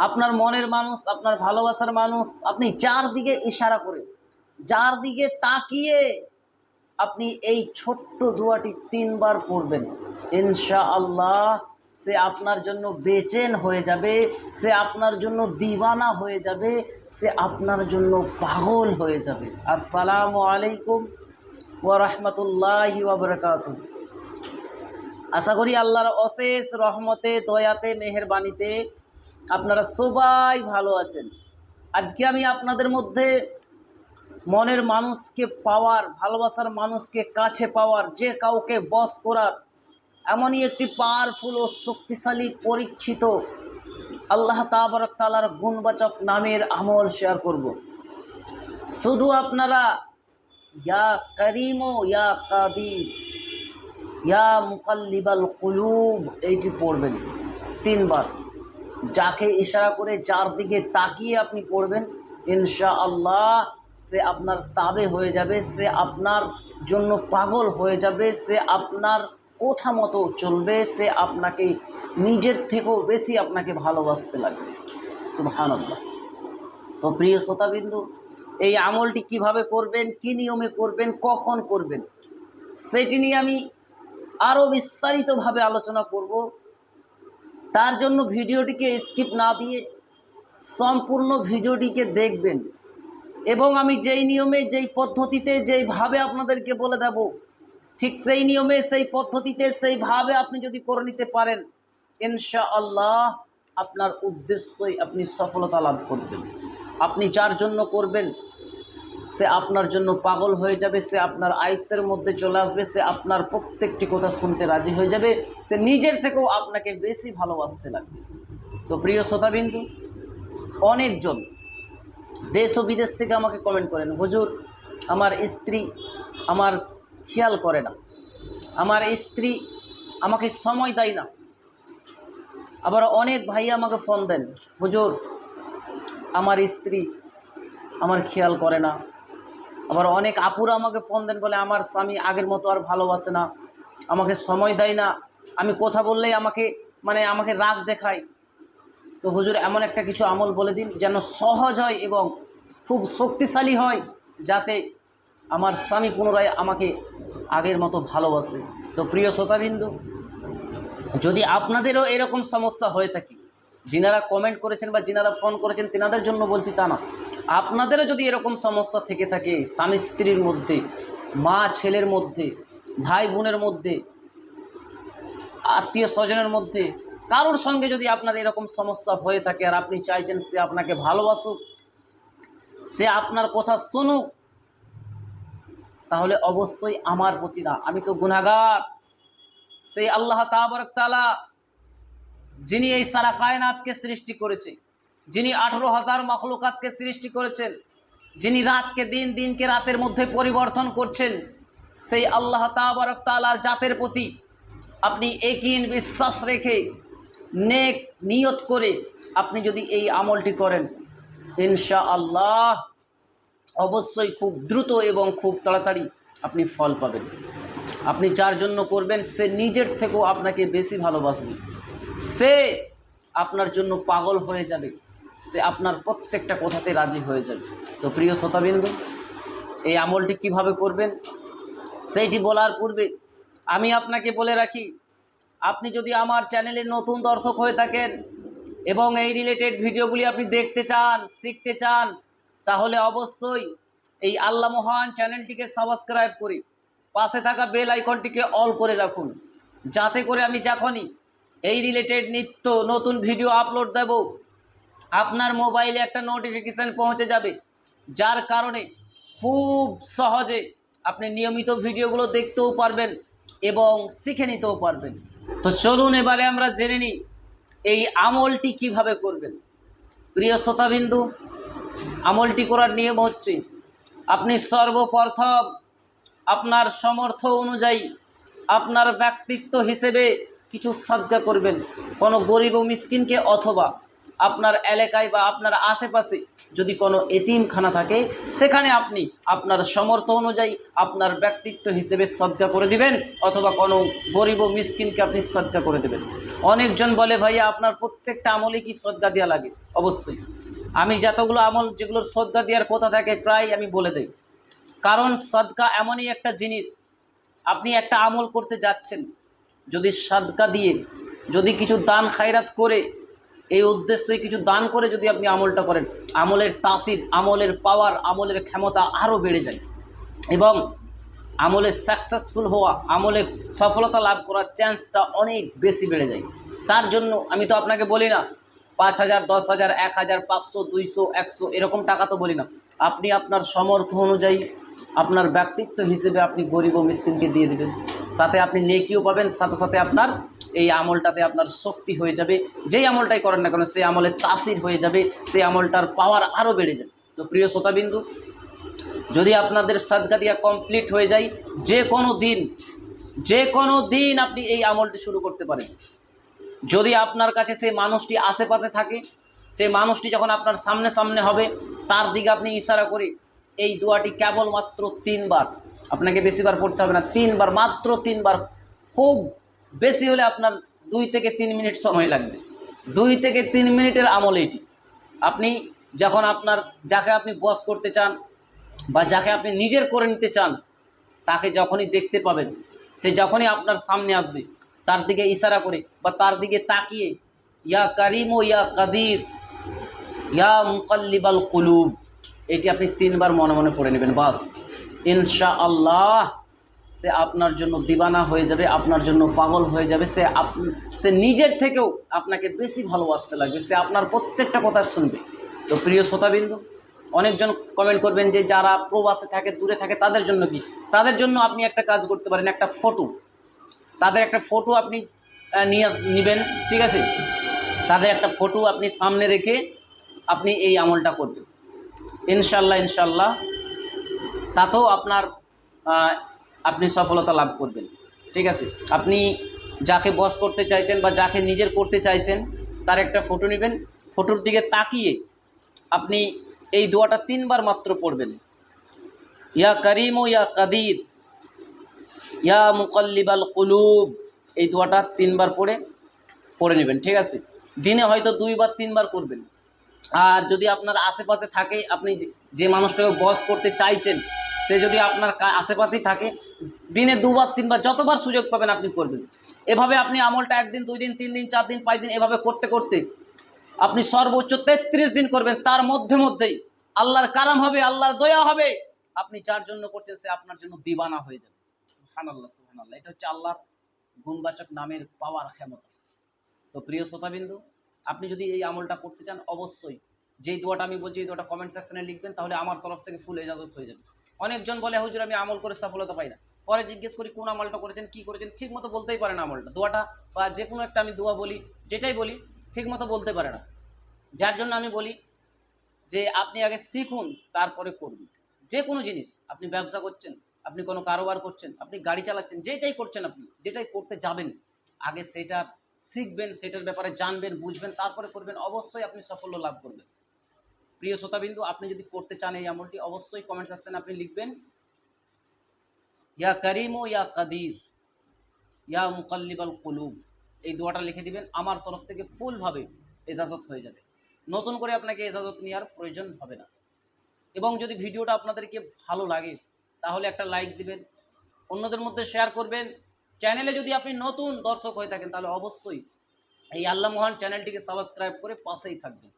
আপনার মনের মানুষ, আপনার ভালোবাসার মানুষ, আপনি যার দিকে ইশারা করে, যার দিকে তাকিয়ে আপনি এই ছোট্ট দোয়াটি তিনবার পড়বেন। ইনশা আল্লাহ সে আপনার জন্য বেচেন হয়ে যাবে, সে আপনার জন্য দিওয়ানা হয়ে যাবে, সে আপনার জন্য পাগল হয়ে যাবে। আসসালামু আলাইকুম ওয়া রাহমাতুল্লাহি ওয়া বারাকাতুহু। আশা করি আল্লাহর অশেষ রহমতে, দয়াতে, মেহেরবানিতে আপনারা সবাই ভালো আছেন। আজকে আমি আপনাদের মধ্যে মনের মানুষকে পাওয়ার, ভালোবাসার মানুষকে কাছে পাওয়ার, যে কাউকে বস করার, এমনই একটি পাওয়ারফুল ও শক্তিশালী, পরীক্ষিত আল্লাহ তাবরক তালার গুণবাচক নামের আমল শেয়ার করব। শুধু আপনারা, ইয়া করিম, ইয়া কাদির, ইয়া মুকাল্লিবাল কুলুব, এইটি পড়বেন। তিনবার। যাকে ইশারা করে যার দিকে তাকিয়ে আপনি পড়বেন ইনশা আল্লাহ সে আপনার তাবে হয়ে যাবে, সে আপনার জন্য পাগল হয়ে যাবে, সে আপনার কোঠা মতো চলবে, সে আপনাকে নিজের থেকেও বেশি আপনাকে ভালোবাসতে লাগবে। সুবহান আল্লাহ তো প্রিয় শ্রোতাবিন্দু, এই আমলটি কীভাবে করবেন, কি নিয়মে করবেন, কখন করবেন, সেটি নিয়ে আমি আরও বিস্তারিতভাবে আলোচনা করব। তার জন্য ভিডিওটিকে স্কিপ না দিয়ে সম্পূর্ণ ভিডিওটিকে দেখবেন। এবং আমি যেই নিয়মে, যেই পদ্ধতিতে, যেইভাবে আপনাদেরকে বলে দেব, ঠিক সেই নিয়মে, সেই পদ্ধতিতে, সেইভাবে আপনি যদি করে নিতে পারেন ইনশা আল্লাহ আপনার উদ্দেশ্যই আপনি সফলতা লাভ করবেন। আপনি যার জন্য করবেন সে আপনার জন্য পাগল হয়ে যাবে, সে আপনার আয়ত্তের মধ্যে চলে আসবে, সে আপনার প্রত্যেকটি কথা শুনতে রাজি হয়ে যাবে, সে নিজের থেকেও আপনাকে বেশি ভালোবাসতে লাগবে। তো প্রিয় শ্রোতাবিন্দু, অনেকজন দেশ ও বিদেশ থেকে আমাকে কমেন্ট করেন, হুজুর, আমার স্ত্রী আমার খেয়াল করে না, আমার স্ত্রী আমাকে সময় দেয় না। আবার অনেক ভাই আমাকে ফোন দেন, হুজুর, আমার স্ত্রী আমার খেয়াল করে না। আবার অনেক আপুরা আমাকে ফোন দেন, বলে আমার স্বামী আগের মতো আর ভালোবাসে না, আমাকে সময় দেয় না, আমি কথা বললেই আমাকে মানে আমাকে রাগ দেখায়। তো হুজুর, এমন একটা কিছু আমল বলে দিন যেন সহজ হয় এবং খুব শক্তিশালী হয়, যাতে আমার স্বামী পুনরায় আমাকে আগের মতো ভালোবাসে। তো প্রিয় শ্রোতাবিন্দু, যদি আপনাদেরও এরকম সমস্যা হয়ে থাকে যিনারা কমেন্ট করেছেন বা যিনারা ফোন করেছেন, তেনাদের জন্য বলছি তা না। আপনাদেরও যদি এরকম সমস্যা থেকে থাকে, স্বামী স্ত্রীর মধ্যে, মা ছেলের মধ্যে, ভাই বোনের মধ্যে, আত্মীয় স্বজনের মধ্যে, কারোর সঙ্গে যদি আপনার এরকম সমস্যা হয়ে থাকে আর আপনি চাইছেন সে আপনাকে ভালোবাসুক, সে আপনার কথা শুনুক, তাহলে অবশ্যই আমার প্রতি না। আমি তো গুনাগার সেই আল্লাহ তাবরক তালা যিনি এই সারা কায়নাতকে সৃষ্টি করেছে, যিনি আঠেরো হাজার মখলুকাতকে সৃষ্টি করেছেন, যিনি রাতকে দিন, দিনকে রাতের মধ্যে পরিবর্তন করছেন, সেই আল্লাহ তাবরক তালার জাতের প্রতি আপনি একিন বিশ্বাস রেখে নেক নিয়ত করে আপনি যদি এই আমলটি করেন ইনশা আল্লাহ অবশ্যই খুব দ্রুত এবং খুব তাড়াতাড়ি আপনি ফল পাবেন। আপনি যার জন্য করবেন, সে নিজের থেকেও আপনাকে বেশি ভালোবাসবে। সে আপনার জন্য পাগল হয়ে যাবে। সে আপনার প্রত্যেকটা কথাতে রাজি হয়ে যাবে। তো প্রিয় শ্রোতাবিন্দু, এই আমলটি কীভাবে করবেন? সেইটি বলার পূর্বে আমি আপনাকে বলে রাখি, আপনি যদি আমার চ্যানেলে নতুন দর্শক হয়ে থাকেন এবং এই রিলেটেড ভিডিওগুলি আপনি দেখতে চান, শিখতে চান, তাহলে অবশ্যই এই আল্লাহ মহান চ্যানেলটিকে সাবস্ক্রাইব করি পাশে থাকা বেল আইকনটিকে অল করে রাখুন। যাতে করে আমি যখনই এই রিলেটেড নিত্য নতুন ভিডিও আপলোড দেব। আপনার মোবাইলে একটা নোটিফিকেশান পৌঁছে যাবে। যার কারণে খুব সহজে আপনি নিয়মিত ভিডিওগুলো দেখতেও পারবেন এবং শিখে নিতেও পারবেন। তো চলুন এবারে আমরা জেনে নিই এই আমলটি কীভাবে করবেন। প্রিয় শ্রোতাবিন্দু, আমলটি করার নিয়ম হচ্ছে, আপনি সর্বপ্রথম আপনার সমর্থ অনুযায়ী আপনার ব্যক্তিত্ব হিসেবে কিছু সাদকা করবেন। কোনো গরিব ও মিসকিনকে অথবা আপনার এলাকায় বা আপনার আশেপাশে যদি কোনো এতিমখানা থাকে, সেখানে আপনি আপনার সমর্থ অনুযায়ী আপনার ব্যক্তিত্ব হিসেবে সদ্গা করে দিবেন অথবা কোনো গরিব ও মিসকিনকে আপনি সদ্গা করে দেবেন। অনেকজন বলে, ভাইয়া, আপনার প্রত্যেকটা আমলে কি শ্রদ্ধা দেওয়া লাগে? অবশ্যই। আমি যতগুলো আমল, যেগুলোর শ্রদ্ধা দেওয়ার কথা থাকে, প্রায় আমি বলে দেই। কারণ সদকা এমনই একটা জিনিস, আপনি একটা আমল করতে যাচ্ছেন যদি সাদকা দিয়ে যদি কিছু দান খায়রাত করে, এই উদ্দেশ্যে কিছু দান করে যদি আপনি আমলটা করেন, আমলের তাসির, আমলের পাওয়ার আমলের ক্ষমতা আরও বেড়ে যায়। এবং আমলে সাকসেসফুল হওয়া, আমলে সফলতা লাভ করার চান্সটা অনেক বেশি বেড়ে যায়। তার জন্য আমি তো আপনাকে বলি না, পাঁচ হাজার, দশ হাজার, এক হাজার, পাঁচশো, দুইশো, একশো, এরকম টাকা তো বলি না। আপনি আপনার সমর্থ অনুযায়ী, আপনার ব্যক্তিত্ব হিসেবে আপনি গরিব ও মিসকিনকে দিয়ে দেবেন। তাতে আপনি নেকিও পাবেন, সাথে সাথে আপনার এই আমলটাতে আপনার শক্তি হয়ে যাবে। যেই আমলটাই করেন না কেন, সেই আমলে তাসির হয়ে যাবে, সেই আমলটার পাওয়ার আরও বেড়ে যাবে। তো প্রিয় শ্রোতাবিন্দু, যদি আপনাদের সাদকা দিয়া কমপ্লিট হয়ে যায়, যে কোনো দিন, যে কোনো দিন আপনি এই আমলটি শুরু করতে পারেন। যদি আপনার কাছে সেই মানুষটি আশেপাশে থাকে, সেই মানুষটি যখন আপনার সামনে সামনে হবে, তার দিকে আপনি ইশারা করে এই দোয়াটি কেবলমাত্র তিনবার আপনাকে বেশিবার পড়তে হবে না, তিনবার, মাত্র তিনবার, খুব বেশি হলে আপনার দুই থেকে তিন মিনিট সময় লাগবে। দুই থেকে তিন মিনিটের আমল এটি আপনি যখন আপনার যাকে আপনি বস করতে চান বা যাকে আপনি নিজের করে নিতে চান, তাকে যখনই দেখতে পাবেন, সে যখনই আপনার সামনে আসবে, তার দিকে ইশারা করে বা তার দিকে তাকিয়ে, ইয়া কারিম ও ইয়া কাদির, ইয়া মুকাল্লিবাল কুলুব। এটি আপনি তিনবার মনে মনে পড়ে নেবেন, বাস। ইনশা আল্লাহ সে আপনার জন্য দিবানা হয়ে যাবে, আপনার জন্য পাগল হয়ে যাবে, সে আপ, সে নিজের থেকেও আপনাকে বেশি ভালোবাসতে লাগবে, সে আপনার প্রত্যেকটা কথা শুনবে। তো প্রিয় শ্রোতাবিন্দু, অনেকজন কমেন্ট করবেন যে যারা প্রবাসে থাকে, দূরে থাকে, তাদের জন্য কি? তাদের জন্য আপনি একটা কাজ করতে পারেন, একটা ফটো তাদের একটা ফটো আপনি নিয়ে নেবেন, ঠিক আছে? তাদের একটা ফটো আপনি সামনে রেখে আপনি এই আমলটা করবেন। ইনশাল্লাহ ইনশাল্লাহ তাতেও আপনার আপনি সফলতা লাভ করবেন। ঠিক আছে? আপনি যাকে বস করতে চাইছেন বা যাকে নিজের করতে চাইছেন, তার একটা ফটো নেবেন। ফটোর দিকে তাকিয়ে আপনি এই দোয়াটা তিনবার মাত্র পড়বেন। ইয়া করিম, ইয়া কাদির, ইয়া মুকল্লিবাল কুলুব। এই দোয়াটা তিনবার পড়ে পড়ে নেবেন। ঠিক আছে? দিনে হয়তো দুইবার, তিনবার করবেন। আর যদি আপনার আশেপাশে থাকে, আপনি যে মানুষটাকে বস করতে চাইছেন সে যদি আপনার আশেপাশেই থাকে, দিনে দুবার, তিনবার, যতবার সুযোগ পাবেন আপনি করবেন। এভাবে আপনি আমলটা একদিন, দুই দিন, তিন দিন, চার দিন, পাঁচ দিন এভাবে করতে করতে আপনি সর্বোচ্চ তেত্রিশ দিন করবেন। তার মধ্যে মধ্যেই আল্লাহর কারাম হবে, আল্লাহর দয়া হবে। আপনি যার জন্য করছেন, সে আপনার জন্য দিবানা হয়ে যাবে। আল্লাহ সুহান আল্লাহ এটা হচ্ছে আল্লাহর গুণবাচক নামের পাওয়ার ক্ষমতা। তো প্রিয় শ্রোতাবিন্দু, আপনি যদি এই আমলটা করতে চান, অবশ্যই যেই দোয়াটা আমি বলছি, এই দোয়াটা কমেন্ট সেকশনে লিখবেন, তাহলে আমার তরফ থেকে ফুল এজাজত হয়ে যাবে। অনেকজন বলে, হুজুর, আমি আমল করে সফলতা পাই না। পরে জিজ্ঞেস করি, কোন আমলটা করেছেন? কি করেছেন? ঠিক মতো বলতেই পারে না আমলটা। দোয়াটা বা যে কোনো একটা আমি দোয়া বলি, যেটাই বলি ঠিক মতো বলতে পারে না। যার জন্য আমি বলি যে, আপনি আগে শিখুন, তারপরে করুন যে কোনো জিনিস, আপনি ব্যবসা করছেন, আপনি কোনো কারোবার করছেন, আপনি গাড়ি চালাচ্ছেন, যেটাই করছেন আপনি, যেটাই করতে যাবেন, আগে সেটা শিখবেন, সেটার ব্যাপারে জানবেন, বুঝবেন, তারপরে করবেন, অবশ্যই আপনি সাফল্য লাভ করবেন। প্রিয় শ্রোতাবিন্দু, আপনি যদি করতে চান এই আমলটি, অবশ্যই কমেন্ট সেকশনে আপনি লিখবেন, ইয়া করিম ও ইয়া কাদির, ইয়া মুকাল্লিবাল কুলুব। এই দোয়াটা লিখে দিবেন, আমার তরফ থেকে ফুলভাবে এজাজত হয়ে যাবে। নতুন করে আপনাকে এজাজত নেওয়ার প্রয়োজন হবে না। এবং যদি ভিডিওটা আপনাদেরকে ভালো লাগে, তাহলে একটা লাইক দিবেন, অন্যদের মধ্যে শেয়ার করবেন। চ্যানেলে যদি আপনি নতুন দর্শক হয়ে থাকেন, তাহলে অবশ্যই এই আল্লাহ মহান চ্যানেলটিকে সাবস্ক্রাইব করে পাশেই থাকবেন।